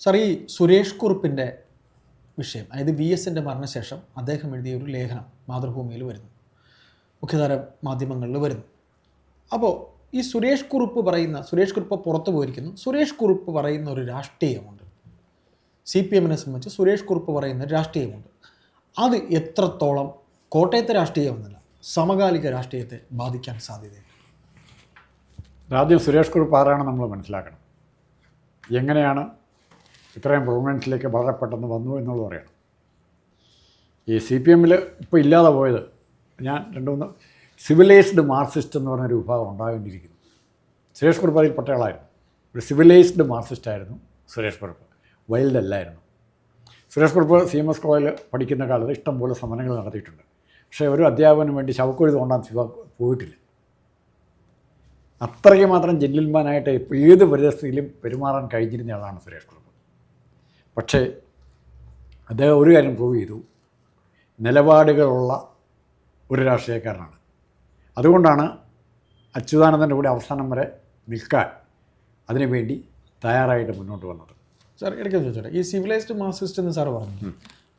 Sir ഈ സുരേഷ് കുറുപ്പിന്റെ വിഷയം അതായത് വി എസിന്റെ മരണശേഷം അദ്ദേഹം എഴുതിയ ഒരു ലേഖനം മാതൃഭൂമിയിൽ വരുന്നു. മുഖ്യധാര മാധ്യമങ്ങളിൽ വരുന്നു. അപ്പോൾ ഈ സുരേഷ് കുറുപ്പ് പറയുന്ന സുരേഷ് കുറുപ്പ് പുറത്തു പോയിരിക്കുന്നു. സുരേഷ് കുറുപ്പ് പറയുന്ന ഒരു രാഷ്ട്രീയമുണ്ട്. സി പി എമ്മിനെ സംബന്ധിച്ച് സുരേഷ് കുറുപ്പ് പറയുന്ന രാഷ്ട്രീയമുണ്ട്. അത് എത്രത്തോളം കോട്ടയത്തെ രാഷ്ട്രീയമെന്നല്ല സമകാലിക രാഷ്ട്രീയത്തെ ബാധിക്കാൻ സാധ്യതയുണ്ട്. ആദ്യം സുരേഷ് കുറുപ്പ് ആരാണ് നമ്മൾ മനസ്സിലാക്കണം. എങ്ങനെയാണ് ഇത്രയും പ്രൊമിനൻസിലേക്ക് വളരെ പെട്ടെന്ന് വന്നു എന്നുള്ളത് പറയണം ഈ സി പി എമ്മിൽ ഇപ്പോൾ ഇല്ലാതെ പോയത് ഞാൻ രണ്ട് മൂന്ന് സിവിലൈസ്ഡ് മാർക്സിസ്റ്റ് എന്ന് പറഞ്ഞൊരു വിഭാഗം ഉണ്ടാകേണ്ടിയിരിക്കുന്നു സുരേഷ് കുറുപ്പ് അതിൽ പട്ടയാളായിരുന്നു. ഒരു സിവിലൈസ്ഡ് മാർക്സിസ്റ്റ് ആയിരുന്നു സുരേഷ് കുറുപ്പ് വൈൽഡ് അല്ലായിരുന്നു. Suresh Kurup C M S കോളേജിൽ പഠിക്കുന്ന കാലത്ത് ഇഷ്ടംപോലെ സമരങ്ങൾ നടത്തിയിട്ടുണ്ട്. പക്ഷേ ഒരു അധ്യാപകന് വേണ്ടി ശവക്കുഴി തോണ്ടാൻ ശിവ പോയിട്ടില്ല. അത്രയ്ക്ക് മാത്രം ജെന്റിൽമാനായിട്ട് ഏത് പരിതസ്ഥിതിയിലും പെരുമാറാൻ കഴിഞ്ഞിരുന്ന ആളാണ് സുരേഷ് കുറുപ്പ് പക്ഷേ അദ്ദേഹം ഒരു കാര്യം പ്രൂവ് ചെയ്തു. നിലപാടുകളുള്ള ഒരു രാഷ്ട്രീയക്കാരനാണ്. അതുകൊണ്ടാണ് അച്യുതാനന്ദന്റെ കൂടെ അവസാനം വരെ നിൽക്കാൻ അതിനുവേണ്ടി തയ്യാറായിട്ട് മുന്നോട്ട് വന്നത്. സാർ ഇടയ്ക്ക് ചോദിച്ചോട്ടെ. ഈ സിവിലൈസ്ഡ് മാർസിസ്റ്റ് എന്ന് സാർ പറഞ്ഞു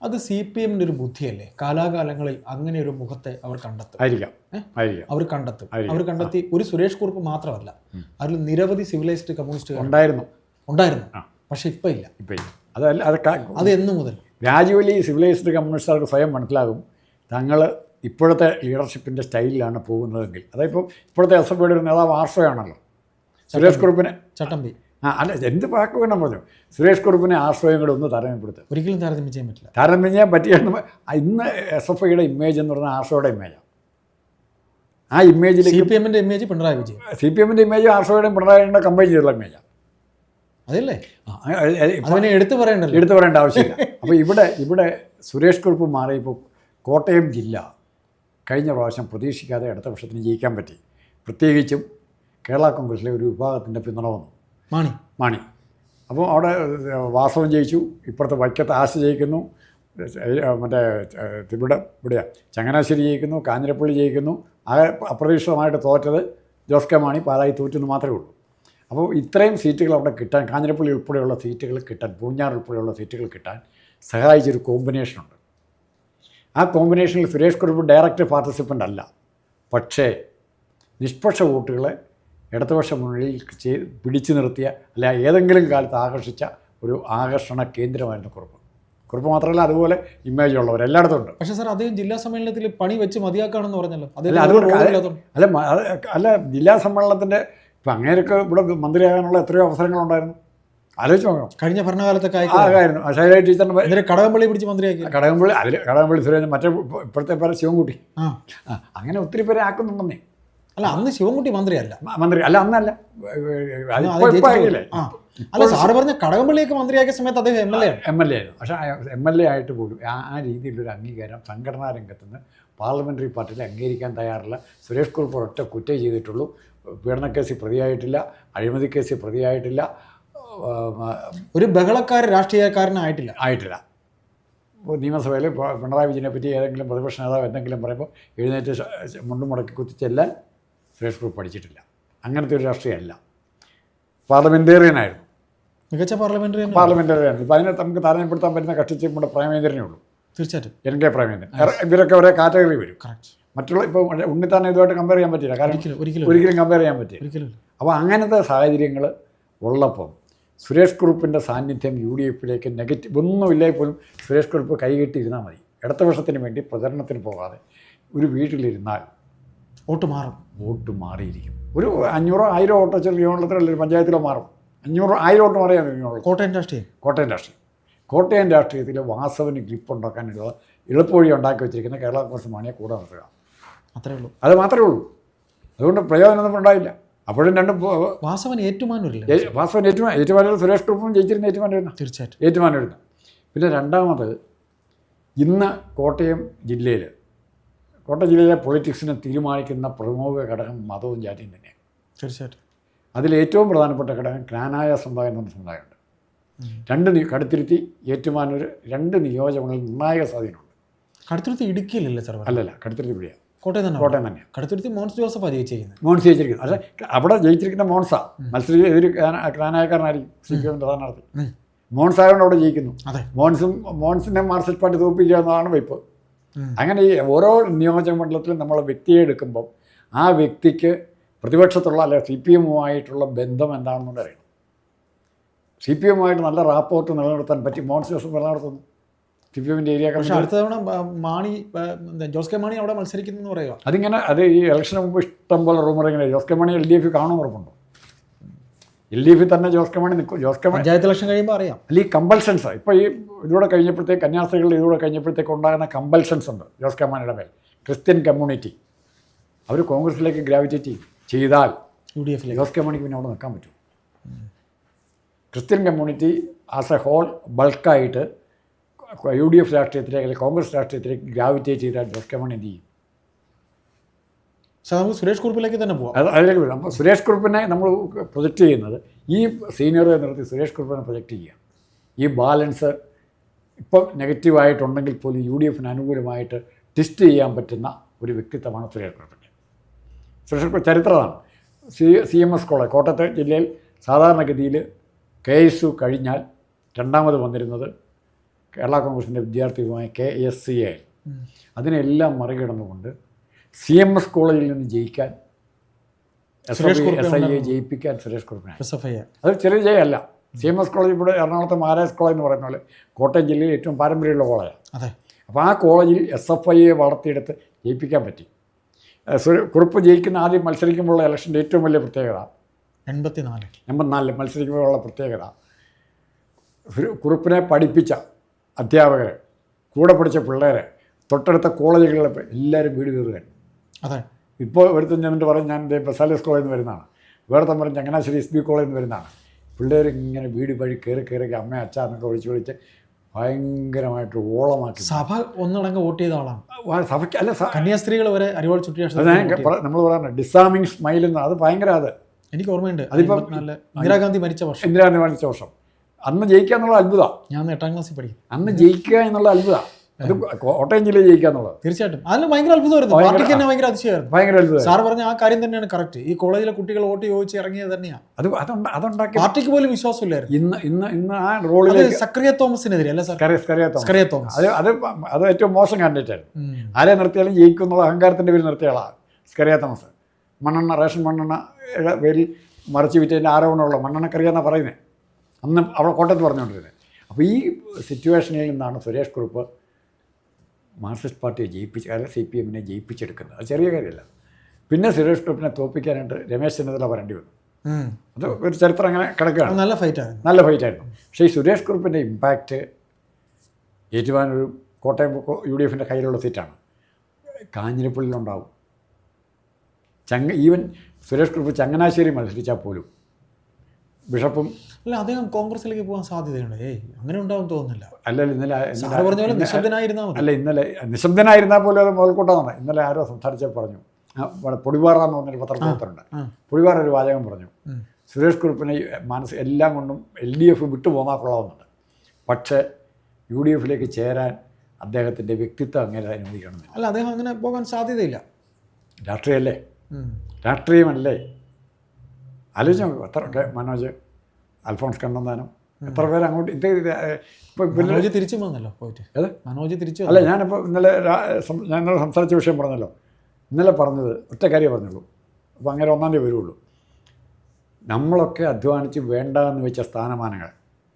അത് സി പി എമ്മിന്റെ ഒരു ബുദ്ധിയല്ലേ? കാലാകാലങ്ങളിൽ അങ്ങനെ ഒരു മുഖത്തെ അവർ കണ്ടെത്തും. ആയിരിക്കാം. ആയിരിക്കാം. അവർ കണ്ടെത്തും. അവർ കണ്ടെത്തി ഒരു സുരേഷ് കുറുപ്പ് മാത്രമല്ല അതിൽ നിരവധി സിവിലൈസ്ഡ് കമ്മ്യൂണിസ്റ്റ് ഉണ്ടായിരുന്നു. ഉണ്ടായിരുന്നു. പക്ഷേ ഇപ്പം ഇല്ല ഇപ്പം ഇല്ല അതല്ല അത് അത് എന്നു മുതൽ? ഗ്രാജുവലി സിവിലൈസ്ഡ് കമ്മ്യൂണിസ്റ്റുകാർക്ക് സ്വയം മനസ്സിലാകും തങ്ങൾ ഇപ്പോഴത്തെ ലീഡർഷിപ്പിന്റെ സ്റ്റൈലിലാണ് പോകുന്നതെങ്കിൽ. അതായത് ഇപ്പോൾ ഇപ്പോഴത്തെ എസ് എഫ് ഐയുടെ ഒരു നേതാവ് ആശ്രയമാണല്ലോ സുരേഷ് കുറുപ്പിനെ ചട്ടമ്പി. ആ അല്ല എന്ത് വാക്ക് വേണം പറഞ്ഞു? സുരേഷ് കുറുപ്പിനെ ആശ്രയം കൂടെ ഒന്ന് താരതമ്യപ്പെടുത്തുക. ഒരിക്കലും താരതമ്യം ചെയ്യാൻ പറ്റില്ല. താരതമ്യം ചെയ്യാൻ പറ്റിയെന്ന് ഇന്ന് എസ് എഫ് ഐയുടെ ഇമേജ് എന്ന് പറഞ്ഞാൽ ആശ്രയുടെ ഇമേജാണ് ആ. ഇമേജിൽ സി പി എമ്മിന്റെ image Pinarayi Vijayan. C P എമ്മിന്റെ ഇമേജ് ആർഷോയുടെയും പിണറായിയുടെ കമ്പയർ ചെയ്തുള്ള ഇമേജാണ് അതല്ലേ? അതിനെ എടുത്തു പറയണ്ടല്ലോ. എടുത്തു പറയേണ്ട ആവശ്യമില്ല. അപ്പോൾ ഇവിടെ ഇവിടെ സുരേഷ് കുറുപ്പ് മാറിയപ്പോൾ കോട്ടയം ജില്ല കഴിഞ്ഞ പ്രാവശ്യം പ്രതീക്ഷിക്കാതെ അടുത്ത വർഷത്തിന് ജയിക്കാൻ പറ്റി. പ്രത്യേകിച്ചും കേരള കോൺഗ്രസിലെ ഒരു വിഭാഗത്തിന്റെ പിന്തുണ വന്നു. മാണി. മാണി. അപ്പോൾ അവിടെ വാസവം ജയിച്ചു. ഇപ്പുറത്തെ വൈക്കത്ത് ആശ ജയിക്കുന്നു. മറ്റേ ഇവിടെ ഇവിടെയാ. ചങ്ങനാശ്ശേരി ജയിക്കുന്നു കാഞ്ഞിരപ്പള്ളി ജയിക്കുന്നു. ആകെ അപ്രതീക്ഷിതമായിട്ട് തോറ്റത് ജോസ് കെ മാണി. പാലായി തോറ്റെന്ന് മാത്രമേ ഉള്ളൂ. അപ്പോൾ ഇത്രയും സീറ്റുകൾ അവിടെ കിട്ടാൻ കാഞ്ഞിരപ്പള്ളി ഉൾപ്പെടെയുള്ള സീറ്റുകൾ കിട്ടാൻ പൂഞ്ഞാർ ഉൾപ്പെടെയുള്ള സീറ്റുകൾ കിട്ടാൻ സഹായിച്ചൊരു കോമ്പിനേഷനുണ്ട് ആ കോമ്പിനേഷനിൽ സുരേഷ് കുറുപ്പ് ഡയറക്റ്റ് പാർട്ടിസിപ്പന്റ് അല്ല. പക്ഷേ നിഷ്പക്ഷ വോട്ടുകളെ ഇടതുപക്ഷ മുന്നണിയിൽ ചെയ്ത് പിടിച്ചു നിർത്തിയ അല്ല ഏതെങ്കിലും കാലത്ത് ആകർഷിച്ച ഒരു ആകർഷണ കേന്ദ്രമായിരുന്നു കുറുപ്പ്. കുറുപ്പ് മാത്രമല്ല അതുപോലെ ഇമേജ് ഉള്ളവർ എല്ലായിടത്തും ഉണ്ട്. പക്ഷേ സാർ അദ്ദേഹം ജില്ലാ സമ്മേളനത്തിൽ പണി വെച്ച് മതിയാക്കാണെന്ന് പറഞ്ഞല്ലോ. അല്ല അതുകൊണ്ട് അല്ല അല്ല ജില്ലാ സമ്മേളനത്തിന്റെ ഇപ്പം അങ്ങനെയൊക്കെ ഇവിടെ മന്ത്രിയാകാനുള്ള എത്രയോ അവസരങ്ങളുണ്ടായിരുന്നു. ആലോചിച്ച് നോക്കണം. കഴിഞ്ഞ ഭരണകാലത്തൊക്കെ ആയിരുന്നു ശൈലജ ടീച്ചറിന്റെ കടകംപള്ളി പിടിച്ച് മന്ത്രിയാക്കി. കടകംപള്ളി അതിൽ കടകംപള്ളി സുരേന്ദ്രൻ മറ്റേ ഇപ്പോഴത്തെ പേരെ ശിവൻകുട്ടി. ആ. അങ്ങനെ ഒത്തിരി പേരെ ആക്കുന്നുണ്ടെന്നേ. അല്ല അന്ന് ശിവൻകുട്ടി മന്ത്രിയല്ല. മന്ത്രി അല്ല അന്നല്ല. അല്ല സാറ് പറഞ്ഞ കടകംപള്ളിയൊക്കെ മന്ത്രിയാക്കിയ സമയത്ത് അദ്ദേഹം M L A M L A ആയിരുന്നു. പക്ഷേ എം എൽ എ ആയിട്ട് പോലും ആ രീതിയിലൊരു അംഗീകാരം സംഘടനാ രംഗത്ത് നിന്ന് പാർലമെന്ററി പാർട്ടിയിൽ അംഗീകരിക്കാൻ തയ്യാറില്ല സുരേഷ് കുറുപ്പ് ഒറ്റ കുറ്റേ ചെയ്തിട്ടുള്ളൂ. പീഡനക്കേസിൽ പ്രതിയായിട്ടില്ല അഴിമതി കേസ് പ്രതിയായിട്ടില്ല ഒരു ബഹളക്കാരൻ രാഷ്ട്രീയക്കാരനായിട്ടില്ല. ആയിട്ടില്ല. നിയമസഭയിൽ പിണറായി വിജയനെ പറ്റി ഏതെങ്കിലും പ്രതിപക്ഷ നേതാവ് എന്തെങ്കിലും പറയുമ്പോൾ എഴുന്നേറ്റ് മുണ്ടും മുടക്കി കുത്തിച്ചെല്ലാൻ സുരേഷ് പ്രഭു പഠിച്ചിട്ടില്ല. അങ്ങനത്തെ ഒരു രാഷ്ട്രീയമല്ല. പാർലമെന്റേറിയനായിരുന്നു മികച്ച പാർലമെന്ററി പാർലമെന്റേറിയൻ ഇപ്പോൾ അതിനെ നമുക്ക് താരതമ്യപ്പെടുത്താൻ പറ്റുന്ന കക്ഷി നമ്മുടെ പ്രേമേന്ദ്രനേ ഉള്ളൂ. തീർച്ചയായിട്ടും. N K Premendran. ഇവരൊക്കെ ഒരേ കാറ്റഗറി വരും. കറക്റ്റ് മറ്റുള്ള ഇപ്പോൾ ഉണ്ണിത്താനെ ഇതുമായിട്ട് കമ്പയർ ചെയ്യാൻ പറ്റില്ല കാരണം ഒരിക്കലും ഒരിക്കലും കമ്പയർ ചെയ്യാൻ പറ്റില്ല ഒരിക്കലും അപ്പോൾ അങ്ങനത്തെ സാഹചര്യങ്ങൾ ഉള്ളപ്പം സുരേഷ് കുറുപ്പിന്റെ സാന്നിധ്യം യു ഡി എഫിലേക്ക് നെഗറ്റീവ് ഒന്നുമില്ലെങ്കിൽ പോലും സുരേഷ് കുറുപ്പ് കൈകെട്ടിയിരുന്നാൽ മതി. ഇടതുപക്ഷത്തിന് വേണ്ടി പ്രചരണത്തിന് പോകാതെ ഒരു വീട്ടിലിരുന്നാൽ വോട്ട് മാറും. വോട്ട് മാറിയിരിക്കും. ഒരു അഞ്ഞൂറോ ആയിരം വോട്ടോ ചെറിയ ഒരു പഞ്ചായത്തിലോ മാറും. അഞ്ഞൂറ് ആയിരം വോട്ട് മാറിയാൽ മതി കോട്ടയം രാഷ്ട്രീയം. കോട്ടയം രാഷ്ട്രീയം. കോട്ടയം രാഷ്ട്രീയത്തിൽ വാസവന് ഗ്രിപ്പ് ഉണ്ടാക്കാനുള്ള എളുപ്പവഴി ഉണ്ടാക്കി വെച്ചിരിക്കുന്ന കേരള കോൺഗ്രസ് മാണിയെ കൂടെ നിർത്തുക. അത്രേ ഉള്ളൂ. അത് മാത്രമേ ഉള്ളൂ. അതുകൊണ്ട് പ്രയോജനമൊന്നും ഉണ്ടായില്ല. അപ്പോഴും രണ്ടും വാസവൻ ഏറ്റുമാനൂരില്ല വാസവൻ ഏറ്റുമാൻ ഏറ്റുമാനൂർ സുരേഷ് കുറുപ്പും ജയിച്ചിരുന്ന ഏറ്റുമാനൂരുന്ന തീർച്ചയായിട്ടും. ഏറ്റുമാനൂരുന്ന പിന്നെ രണ്ടാമത് ഇന്ന് കോട്ടയം ജില്ലയിൽ കോട്ടയം ജില്ലയിലെ പൊളിറ്റിക്സിനെ തീരുമാനിക്കുന്ന പ്രമുഖ ഘടകം മതവും ജാതിയും തന്നെയാണ്. തീർച്ചയായിട്ടും. അതിലേറ്റവും പ്രധാനപ്പെട്ട ഘടകം ക്നാനായ സമുദായം എന്ന് സമുദായമുണ്ട്. രണ്ട് കടുത്തിരുത്തി ഏറ്റുമാനൂർ രണ്ട് നിയോജകങ്ങളിൽ നിർണായക സ്വാധീനമുണ്ട്. കടുത്തിരുത്തി ഇടുക്കിയിലല്ലേ സർ അല്ലല്ല കടുത്തിരുത്തി ഇവിടെയാണ് കോട്ടയം തന്നെ കോട്ടയം തന്നെ കടുത്തുരുത്തി മോൻസ് ജോസഫാണ് ജയിച്ചിരിക്കുന്നത്. മോൺസ് ജയിച്ചിരിക്കുന്നത്. പക്ഷേ അവിടെ ജയിച്ചിരിക്കുന്ന മോൺസാ മത്സരി എതിര് ക്രാനായക്കാരനായിരിക്കും സി പി എമ്മിന്റെ സ്ഥാനാർത്ഥി. ഉം. മോൻസ് ആയതുകൊണ്ട് അവിടെ ജയിക്കുന്നു. അതെ. മോൺസും മോൺസിനെ മാർക്സിസ്റ്റ് പാർട്ടി തോൽപ്പിക്കുക എന്നതാണ് വയ്പ്. അങ്ങനെ ഈ ഓരോ നിയോജക മണ്ഡലത്തിലും നമ്മൾ വ്യക്തിയെ എടുക്കുമ്പം ആ വ്യക്തിക്ക് പ്രതിപക്ഷത്തുള്ള അല്ലെ സി പി എമ്മുമായിട്ടുള്ള ബന്ധം എന്താണെന്നുകൂടെ അറിയണം. സി പി എമ്മുമായിട്ട് നല്ല റാപ്പോർട്ട് നിലനിർത്താൻ പറ്റി. മോൺസ് ജോസഫ് നിലനിർത്തുന്നു. എമ്മിന്റെ ഏരിയ പക്ഷെ അടുത്ത തവണ മാണി ജോസ് കെ മാണി അവിടെ മത്സരിക്കുന്നു പറയുക അതിങ്ങനെ അത് ഈ ഇലക്ഷന് മുമ്പ് ഇഷ്ടം പോലെ റൂമർ ഇങ്ങനെ Jose K Mani L D F കാണുമെന്ന് ഉറപ്പുണ്ടോ? എൽ ഡി എഫിൽ തന്നെ ജോസ് കെ മാണി നിൽക്കും ജോസ് കെ മാണി പഞ്ചായത്ത് ഇലക്ഷൻ കഴിയുമ്പോൾ അറിയാം. അല്ല ഈ കമ്പൽഷൻസ് ഇപ്പോൾ ഈ ഇതിലൂടെ കഴിഞ്ഞപ്പോഴത്തേക്ക് കന്യാസ്ത്രീകളുടെ ഇതിലൂടെ കഴിഞ്ഞപ്പോഴത്തേക്ക് ഉണ്ടാകുന്ന കമ്പൽഷൻസ് ഉണ്ട് ജോസ് കെ മാണിയുടെ മേൽ. ക്രിസ്ത്യൻ കമ്മ്യൂണിറ്റി അവർ കോൺഗ്രസിലേക്ക് ഗ്രാവിറ്റേറ്റ് ചെയ്താൽ യു ഡി എഫിൽ ജോസ് കെ മാണിക്ക് പിന്നെ അവിടെ നിൽക്കാൻ പറ്റും. Christian community as a whole ബൾക്കായിട്ട് യു ഡി എഫ് രാഷ്ട്രീയത്തിലേക്ക് അല്ലെങ്കിൽ കോൺഗ്രസ് രാഷ്ട്രീയത്തിലേക്ക് ഗ്രാവിറ്റേറ്റ് ചെയ്താൽ കെ എന്ത് ചെയ്യും? സാർ നമുക്ക് സുരേഷ് കുറുപ്പിലേക്ക് തന്നെ പോകാം അത് അതിലേക്ക് വരും. അപ്പോൾ സുരേഷ് കുറുപ്പിനെ നമ്മൾ പ്രൊജക്റ്റ് ചെയ്യുന്നത് ഈ സീനിയറെ നിർത്തി സുരേഷ് കുറുപ്പിനെ പ്രൊജക്റ്റ് ചെയ്യുക. ഈ ബാലൻസ് ഇപ്പം നെഗറ്റീവായിട്ടുണ്ടെങ്കിൽ പോലും യു ഡി എഫിന് അനുകൂലമായിട്ട് ടിസ്റ്റ് ചെയ്യാൻ പറ്റുന്ന ഒരു വ്യക്തിത്വമാണ് സുരേഷ് കുറുപ്പിന്റെ. സുരേഷ് കുറുപ്പ് ചരിത്രമാണ്. C C M S college കോട്ടയത്തെ ജില്ലയിൽ സാധാരണഗതിയിൽ കെ എസ് യു കഴിഞ്ഞാൽ രണ്ടാമത് വന്നിരുന്നത് കേരള കോൺഗ്രസിന്റെ വിദ്യാർത്ഥിയുമായ കെ എസ് സി എ. അതിനെല്ലാം മറികടന്നുകൊണ്ട് സി എം എസ് കോളേജിൽ നിന്ന് ജയിക്കാൻ എസ് എസ് ഐ എ ജയിപ്പിക്കാൻ സുരേഷ് കുറുപ്പിനെ. എസ് എഫ് ഐ അത് ചെറിയ ജയമല്ല സി എം എസ് കോളേജ് ഇവിടെ എറണാകുളത്തെ മഹാരാജ് കോളേജ് എന്ന് പറയുന്ന പോലെ കോട്ടയം ജില്ലയിൽ ഏറ്റവും പാരമ്പര്യമുള്ള കോളേജാണ് അതെ. അപ്പോൾ ആ കോളേജിൽ എസ് എഫ് ഐയെ വളർത്തിയെടുത്ത് ജയിപ്പിക്കാൻ പറ്റി. കുറിപ്പ് ജയിക്കുന്ന ആദ്യം മത്സരിക്കുമ്പോഴുള്ള ഇലക്ഷന്റെ ഏറ്റവും വലിയ പ്രത്യേകത? എൺപത്തിനാല്. എൺപത്തിനാലിൽ മത്സരിക്കുമ്പോഴുള്ള പ്രത്യേകത? കുറുപ്പിനെ പഠിപ്പിച്ച അധ്യാപകർ കൂടെ പഠിച്ച പിള്ളേർ തൊട്ടടുത്ത കോളേജുകളിലെ എല്ലാവരും വീട് കയറുകയാണ് അതെ. ഇപ്പോൾ ഒരുത്തൻ എന്നിട്ട് പറയും ഞാൻ ബസാലിയസ് കോളേജിൽ നിന്ന് വരുന്നതാണ്. വേറെ പറഞ്ഞ് ചങ്ങനാശ്ശേരി എസ് ബി കോളേജിൽ നിന്ന് വരുന്നതാണ്. പിള്ളേർ ഇങ്ങനെ വീട് വഴി കയറി കയറി അമ്മ അച്ഛ എന്നൊക്കെ വിളിച്ച് വിളിച്ച് ഭയങ്കരമായിട്ട് ഓളമാക്കി. സഭ ഒന്നടങ്കം വോട്ട് ചെയ്ത ആളാണ്. സഭയ്ക്ക് അല്ല കന്യാസ്ത്രീകൾ വരെ അരിവാൾ ചുറ്റിയ ഞാൻ നമ്മൾ പറയാറുണ്ട് ഡിസാമിങ് സ്മൈൽ എന്ന് അത് ഭയങ്കര അത്. എനിക്ക് ഓർമ്മയുണ്ട്. അതിപ്പോൾ ഇന്ദിരാഗാന്ധി മരിച്ച വർഷം. ഇന്ദിരാഗാന്ധി മരിച്ച വർഷം. അന്ന് ജയിക്കുക എന്നുള്ള അത്ഭുതമാണ് ഞാൻ എട്ടാം ക്ലാസ്സിൽ പഠിക്കും. അന്ന് ജയിക്കുക എന്നുള്ള അത്ഭുതമാണ് അത് കോട്ടയം ജില്ലയിൽ ജയിക്കുക എന്നുള്ളത്. തീർച്ചയായിട്ടും. അതിന് ഭയങ്കര അത്ഭുതമായിരുന്നു. പാർട്ടിക്ക് തന്നെ ഭയങ്കര അതിശയമായിരുന്നു. ഭയങ്കര അത്ഭുതം സാർ പറഞ്ഞ ആ കാര്യം തന്നെയാണ് കറക്റ്റ് ഈ കോളേജിലെ കുട്ടികൾ വോട്ട് ചോദിച്ച് ഇറങ്ങിയത് തന്നെയാണ് അത് അതുണ്ട് അതുണ്ടാക്കി പാർട്ടിക്ക് പോലും വിശ്വാസമില്ലായിരുന്നു. ഇന്ന് ഇന്ന് ഇന്ന് ആ റോളിൽ സക്രിയ തോമസിനെതിരെ അല്ല സർ? സക്രിയ തോമസ്. അത് അത് അത് ഏറ്റവും മോശം കാൻഡിഡേറ്റ് ആയിരുന്നു. ആരെ നിർത്തിയാലും ജയിക്കും എന്നുള്ള അഹങ്കാരത്തിന്റെ പേരിൽ നിർത്തിയ ആളാണ് സ്കറിയ തോമസ്. മണ്ണെണ്ണ റേഷൻ മണ്ണെണ്ണ പേരിൽ മറിച്ച് വിറ്റതിന്റെ ആരോപണമുള്ള മണ്ണെണ്ണക്കറിയാന്നാണ് പറയുന്നത് അന്ന് അവിടെ കോട്ടയത്ത് പറഞ്ഞുകൊണ്ടിരുന്നത്. അപ്പോൾ ഈ സിറ്റുവേഷനിൽ നിന്നാണ് സുരേഷ് കുറുപ്പ് മാർക്സിസ്റ്റ് പാർട്ടിയെ ജയിപ്പിച്ച് അല്ലെങ്കിൽ സി പി എമ്മിനെ ജയിപ്പിച്ചെടുക്കുന്നത്. അത് ചെറിയ കാര്യമല്ല. പിന്നെ സുരേഷ് കുറുപ്പിനെ തോപ്പിക്കാനായിട്ട് രമേശ് ചെന്നിത്തല വരേണ്ടി വന്നു. അത് ഒരു ചരിത്രം അങ്ങനെ കിടക്കുകയാണ്. നല്ല ഫൈറ്റ് ആയിരുന്നു നല്ല ഫൈറ്റായിരുന്നു. പക്ഷേ ഈ സുരേഷ് കുറുപ്പിന്റെ ഇമ്പാക്റ്റ് ഏറ്റുവാനൊരു കോട്ടയം യു ഡി എഫിന്റെ കയ്യിലുള്ള സീറ്റാണ്. കാഞ്ഞിരപ്പള്ളിയിലുണ്ടാവും. ചങ്ങ ഈവൻ സുരേഷ് കുറുപ്പ് ചങ്ങനാശ്ശേരി മത്സരിച്ചാൽ പോലും ബിഷപ്പും അല്ല അദ്ദേഹം കോൺഗ്രസിലേക്ക് പോകാൻ സാധ്യതയുണ്ട്. ഏയ് അങ്ങനെ ഉണ്ടാവും തോന്നുന്നില്ല. അല്ല ഇന്നലെ പറഞ്ഞ പോലെ മതി. അല്ല ഇന്നലെ നിശബ്ദനായിരുന്നാൽ പോലും അത് മുതൽക്കൂട്ടാണ് ഇന്നലെ ആരോ സംസാരിച്ച പറഞ്ഞു. ആ, ഇവിടെ പൊടിവാറ എന്ന് പറഞ്ഞൊരു പത്രപ്രവർത്തനുണ്ട്. പൊടിവാറ ഒരു വാചകം പറഞ്ഞു. സുരേഷ് കുറുപ്പിനെ മനസ്സ് എല്ലാം കൊണ്ടും എൽ ഡി എഫ് വിട്ടു പോകാൻ കൊള്ളാവുന്നുണ്ട്. പക്ഷേ യു ഡി എഫിലേക്ക് ചേരാൻ അദ്ദേഹത്തിന്റെ വ്യക്തിത്വം അങ്ങനെ അനുവദിക്കണമെന്നില്ല. അല്ല അദ്ദേഹം അങ്ങനെ പോകാൻ സാധ്യതയില്ല. രാഷ്ട്രീയമല്ലേ? രാഷ്ട്രീയമല്ലേ? ആലോചിച്ച് നോക്കൂ എത്ര ഒക്കെ മനോജ് അൽഫോൺസ് കണ്ണന്താനം എത്ര പേര് അങ്ങോട്ട് ഇത് മനോജ് തിരിച്ചു വന്നല്ലോ പോയിട്ട്. ഏത്? മനോജ് തിരിച്ചു അല്ല ഞാനിപ്പോൾ ഇന്നലെ ഞാൻ ഇന്നലെ സംസാരിച്ച വിഷയം പറഞ്ഞല്ലോ. ഇന്നലെ പറഞ്ഞത് ഒറ്റ കാര്യം പറഞ്ഞുള്ളൂ. അപ്പോൾ അങ്ങനെ ഒന്നാം തീയതി വരുള്ളൂ നമ്മളൊക്കെ അധ്വാനിച്ച് വേണ്ട എന്ന് വെച്ച സ്ഥാനമാനങ്ങൾ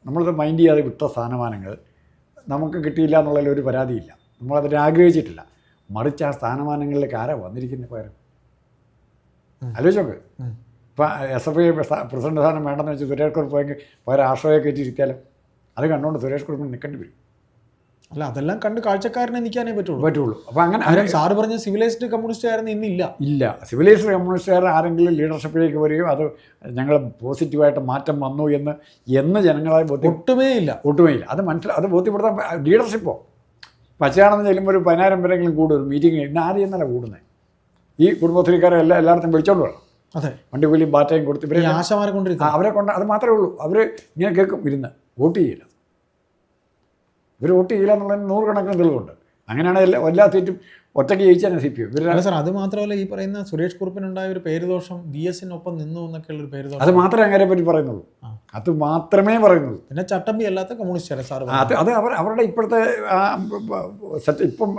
നമ്മളത് മൈൻഡ് ചെയ്യാതെ വിട്ട സ്ഥാനമാനങ്ങൾ നമുക്ക് കിട്ടിയില്ല എന്നുള്ളതിൽ ഒരു പരാതിയില്ല. നമ്മളതിനെ ആഗ്രഹിച്ചിട്ടില്ല. മറിച്ച് ആ സ്ഥാനമാനങ്ങളിലേക്ക് ആരാ വന്നിരിക്കുന്ന പകരം? ആലോചിച്ച് നോക്ക്. ഉം. ഇപ്പം എസ് എഫ് ഐ പ്രസിഡന്റ് സ്ഥാനം വേണ്ടെന്ന് വെച്ച് സുരേഷ് കുറിപ്പ് പോയെങ്കിൽ പകരം ആശ്രയെ കയറ്റിയിരുത്തിയാലും അത് കണ്ടുകൊണ്ട് സുരേഷ് കുറുപ്പിന് നിൽക്കേണ്ടി വരും. അല്ല അതെല്ലാം കണ്ട് കാഴ്ചക്കാരനെ നിൽക്കാനേ പറ്റുള്ളൂ. പറ്റുള്ളൂ. അപ്പോൾ അങ്ങനെ ആരും സാറ് പറഞ്ഞ സിവിലൈസ്ഡ് കമ്മ്യൂണിസ്റ്റ് ആയിരുന്നു ഇന്നില്ല. ഇല്ല. സിവിലൈസ്ഡ് കമ്മ്യൂണിസ്റ്റുകാരൻ ആരെങ്കിലും ലീഡർഷിപ്പിലേക്ക് വരികയോ അത് ഞങ്ങൾ പോസിറ്റീവായിട്ട് മാറ്റം വന്നു എന്ന് എന്ന് ജനങ്ങളെ ബോധ്യം ഒട്ടുമേ ഇല്ല. ഒട്ടുമേ ഇല്ല. അത് മനസ്സിലാ അത് ബോധ്യപ്പെടുത്താൻ ലീഡർഷിപ്പോ? പച്ചയാണെന്ന് ചെല്ലുമ്പോൾ ഒരു പതിനായിരം പേരെങ്കിലും കൂടും ഒരു മീറ്റിംഗ് ഇന്ന് ആരും എന്നല്ല കൂടുന്നത് ഈ കുടുംബശ്രീക്കാരെ എല്ലാ എല്ലായിടത്തും വിളിച്ചോണ്ട് വേണം അതെ. വണ്ടി കൂലിയും ബാറ്റയും കൊടുത്ത് ഇവരെ ആശമാരെ കൊണ്ടിരിക്കും അവരെ കൊണ്ട് അത് മാത്രമേ ഉള്ളൂ. അവർ ഇങ്ങനെ കേൾക്കും ഇരുന്ന്. വോട്ട് ചെയ്യില്ല. ഇവർ വോട്ട് ചെയ്യില്ല എന്നുള്ളതിന് നൂറുകണക്കിന് തെളിവുണ്ട്. അങ്ങനെയാണ് എല്ലാ എല്ലാ സീറ്റും ഒറ്റയ്ക്ക് ജയിച്ചാണ് സി പി എം ഇവർ അല്ല സാർ അത് മാത്രമല്ല ഈ പറയുന്ന സുരേഷ് കുറുപ്പിനുണ്ടായ ഒരു പേരുദോഷം വി എസിനൊപ്പം നിന്നു എന്നൊക്കെ ഉള്ള ഒരു പേരുദോഷം. അത് മാത്രമേ അങ്ങനെ പറ്റി പറയുന്നുള്ളൂ. അത് മാത്രമേ പറയുന്നുള്ളൂ. പിന്നെ ചട്ടമ്പി അല്ലാത്ത കമ്മ്യൂണിസ്റ്റ് അല്ല സാർ അത് അത് അവർ അവരുടെ ഇപ്പോഴത്തെ സെറ്റ് ഇപ്പം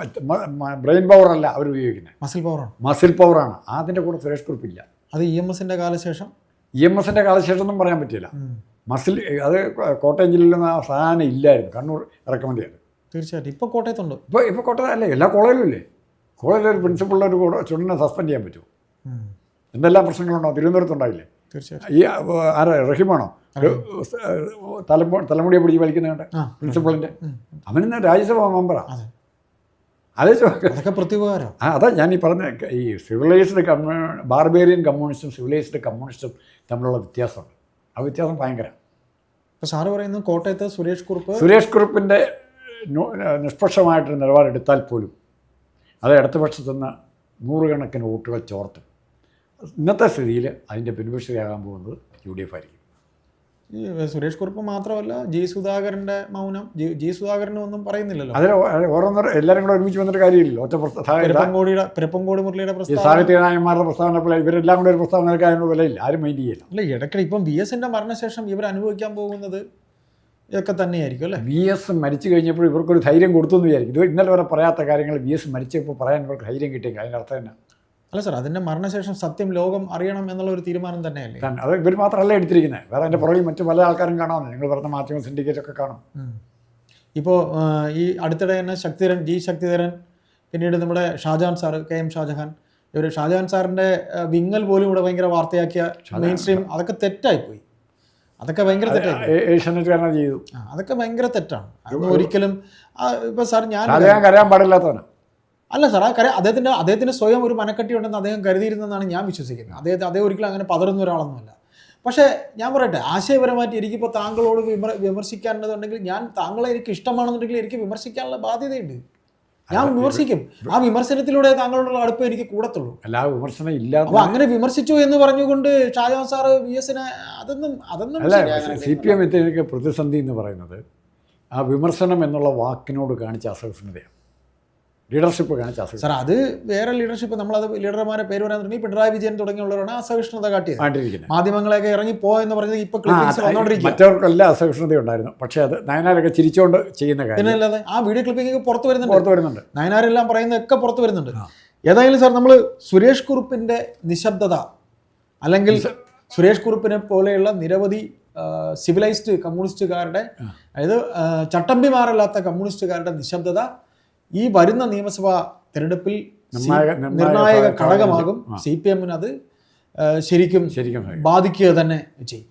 ബ്രെയിൻ പവർ അല്ല അവർ ഉപയോഗിക്കുന്നത്. മസിൽ പവറാണ്. മസിൽ പവറാണ്. അതിന്റെ കൂടെ സുരേഷ് കുറിപ്പില്ല. അത് ഇ എം എസിന്റെ കാലശേഷം? ഇ എം എസിന്റെ കാലശേഷം ഒന്നും പറയാൻ പറ്റില്ല മസിൽ അത് കോട്ടയം ജില്ലയിൽ നിന്ന് ആ സാധനം ഇല്ലായിരുന്നു. കണ്ണൂർ ഇറക്കുമതി ചെയ്ത്. തീർച്ചയായിട്ടും. ഇപ്പോൾ കോട്ടയത്തുണ്ട്. ഇപ്പോൾ ഇപ്പോൾ കോട്ടയം അല്ലേ എല്ലാ കോളേജിലും ഇല്ലേ? കോളേജിൽ ഒരു പ്രിൻസിപ്പളിലെ ഒരു സ്റ്റുഡന്റിനെ സസ്പെൻഡ് ചെയ്യാൻ പറ്റുമോ. എന്തെല്ലാം പ്രശ്നങ്ങളുണ്ടോ? തിരുവനന്തപുരത്തുണ്ടായില്ലേ? തീർച്ചയായിട്ടും. ഈ ആരാ റഹീമാണോ? തലമുടിയെ പിടിച്ച് വലിക്കുന്ന കണ്ട് ആ പ്രിൻസിപ്പളിന്റെ അവനിന്ന് രാജ്യസഭാ മെമ്പറാണ് അതെ അതൊക്കെ പ്രത്യുപകാരം. ആ അതാ ഞാൻ ഈ പറഞ്ഞ ഈ സിവിലൈസ്ഡ് കമ്മ്യൂ ബാർബേറിയൻ കമ്മ്യൂണിസ്റ്റും സിവിലൈസ്ഡ് കമ്മ്യൂണിസ്റ്റും തമ്മിലുള്ള വ്യത്യാസമുണ്ട്. ആ വ്യത്യാസം ഭയങ്കര. അപ്പോൾ സാറ് പറയുന്നത് കോട്ടയത്ത് സുരേഷ് കുറുപ്പ് സുരേഷ് കുറുപ്പിന്റെ നിഷ്പക്ഷമായിട്ടൊരു നിലപാടെടുത്താൽ പോലും അത് ഇടതുപക്ഷത്തു നിന്ന് നൂറുകണക്കിന് വോട്ടുകൾ ചോർത്തും. ഇന്നത്തെ സ്ഥിതിയിൽ അതിന്റെ ബെനിഫിഷ്യറിയാകാൻ പോകുന്നത് യു ഡി എഫ് ആയിരിക്കും. സുരേഷ് കുറുപ്പ് മാത്രമല്ല ജി സുധാകരന്റെ മൗനം ജി- സുധാകരന് ഒന്നും പറയുന്നില്ലല്ലോ. അതിൽ ഓരോന്നർ എല്ലാവരും കൂടെ ഒരുമിച്ച് വന്നിട്ട് കാര്യമില്ലല്ലോ. ഒറ്റ പ്രസ്താവനയുടെ പെരപ്പങ്കോടി മുരളിയുടെ പ്രസ്താവന സാഹിത്യ നായന്മാരുടെ പ്രസ്താവന പോലെ ഇവരെല്ലാം കൂടെ ഒരു പ്രസ്താവന അതിനുള്ള വിലയില്ല. ആരും മൈൻഡ് ചെയ്യില്ല. അല്ല ഇടയ്ക്കിടെ ഇപ്പം ബി എസിന്റെ മരണശേഷം ഇവർ അനുഭവിക്കാൻ പോകുന്നത് ഇതൊക്കെ തന്നെയായിരിക്കും അല്ലേ? വി എസ് മരിച്ചു കഴിഞ്ഞപ്പോൾ ഇവർക്കൊരു ധൈര്യം കൊടുത്തു എന്ന് വിചാരിക്കും. ഇത് ഇന്നലെ വരെ പറയാത്ത കാര്യങ്ങൾ വി എസ് മരിച്ചപ്പോൾ പറയാൻ ഇവർക്ക് ധൈര്യം കിട്ടിയെങ്കിൽ അതിന്റെ അർത്ഥം തന്നെ അല്ല സാർ അതിന്റെ മരണശേഷം സത്യം ലോകം അറിയണം എന്നുള്ള ഒരു തീരുമാനം തന്നെയല്ലേ? തന്നെ അത് ഇവർ മാത്രമല്ല എടുത്തിരിക്കുന്നത് വേറെ അതിന്റെ പുറകിൽ മറ്റു പല ആൾക്കാരും കാണാമെന്ന് നിങ്ങൾ പറഞ്ഞ മാധ്യമ സിൻഡിക്കേറ്റ് ഒക്കെ കാണും. ഇപ്പോൾ ഈ അടുത്തിടെ തന്നെ ശക്തിധരൻ ജി ശക്തിധരൻ പിന്നീട് നമ്മുടെ Shajahan sir K M Shajahan ഇവർ ഷാജഹാൻ സാറിന്റെ വിങ്ങൽ പോലും ഇവിടെ ഭയങ്കര വാർത്തയാക്കിയ മെയിൻ സ്ട്രീം അതൊക്കെ തെറ്റായിപ്പോയി അതൊക്കെ ഭയങ്കര തെറ്റായി ചെയ്തു. അതൊക്കെ ഭയങ്കര തെറ്റാണ്. അതൊന്നും ഒരിക്കലും ഇപ്പം സാർ ഞാൻ കരയാൻ പാടില്ലാത്തവനാണ് അല്ല സാർ ആ കാര്യം അദ്ദേഹത്തിന്റെ അദ്ദേഹത്തിന് സ്വയം ഒരു മനക്കെട്ടി ഉണ്ടെന്ന് അദ്ദേഹം കരുതിയിരുന്നെന്നാണ് ഞാൻ വിശ്വസിക്കുന്നത്. അദ്ദേഹത്തെ അദ്ദേഹം ഒരിക്കലും അങ്ങനെ പതറുന്ന ഒരാളൊന്നുമല്ല. പക്ഷേ ഞാൻ പറയട്ടെ ആശയപരമായിട്ട് എനിക്കിപ്പോൾ താങ്കളോട് വിമർ വിമർശിക്കാനുണ്ടെന്നുണ്ടെങ്കിൽ ഞാൻ താങ്കളെ എനിക്ക് ഇഷ്ടമാണെന്നുണ്ടെങ്കിൽ എനിക്ക് വിമർശിക്കാനുള്ള ബാധ്യതയുണ്ട്. ഞാൻ വിമർശിക്കും. ആ വിമർശനത്തിലൂടെ താങ്കളോടുള്ള അടുപ്പം എനിക്ക് കൂടത്തുള്ളൂ. അല്ല വിമർശനം ഇല്ല അപ്പൊ അങ്ങനെ വിമർശിച്ചു എന്ന് പറഞ്ഞുകൊണ്ട് ഷാജഹാൻ സാറ് വി എസിനെ അതൊന്നും അതൊന്നും അല്ല സി പി എം എത്തിയ പ്രതിസന്ധി എന്ന് പറയുന്നത് ആ വിമർശനം എന്നുള്ള വാക്കിനോട് കാണിച്ച അസഹിഷ്ണുതയാണ്. ലീഡർഷിപ്പ് കാണിച്ച സാർ അത് വേറെ ലീഡർഷിപ്പ് നമ്മളത് ലീഡർമാരെ പേര് വരാൻ പറയാൻ പിണറായി വിജയൻ തുടങ്ങിയുള്ളവരാണ് അസഹിഷ്ണുത കാട്ടിയത്. മാധ്യമങ്ങളെയൊക്കെ ഇറങ്ങി പോ എന്ന് പറഞ്ഞത് ഇപ്പൊ മറ്റവർക്കെല്ലാം അസഹിഷ്ണുത ഉണ്ടായിരുന്നു. പക്ഷേ അത് നയനാരൊക്കെ ചിരിച്ചുകൊണ്ട് ചെയ്യുന്ന കാര്യം. അല്ലാതെ ആ വീഡിയോ ക്ലിപ്പിംഗ് പുറത്ത് വരുന്നുണ്ട്. പുറത്തു വരുന്നുണ്ട്. നയനാരെല്ലാം പറയുന്നതൊക്കെ പുറത്ത് വരുന്നുണ്ട്. ഏതായാലും സാർ നമ്മൾ സുരേഷ് കുറുപ്പിന്റെ നിശബ്ദത അല്ലെങ്കിൽ സുരേഷ് കുറുപ്പിനെ പോലെയുള്ള നിരവധി സിവിലൈസ്ഡ് കമ്മ്യൂണിസ്റ്റുകാരുടെ അതായത് ചട്ടമ്പിമാരല്ലാത്ത കമ്മ്യൂണിസ്റ്റുകാരുടെ നിശബ്ദത ഈ വരുന്ന നിയമസഭാ തെരഞ്ഞെടുപ്പിൽ നിർണായക- നിർണായക നിർണായക ഘടകം ഘടകമാകും. സി പി എമ്മിന് അത് ശരിക്കും ശരിക്കും ബാധിക്കുക തന്നെ ചെയ്യും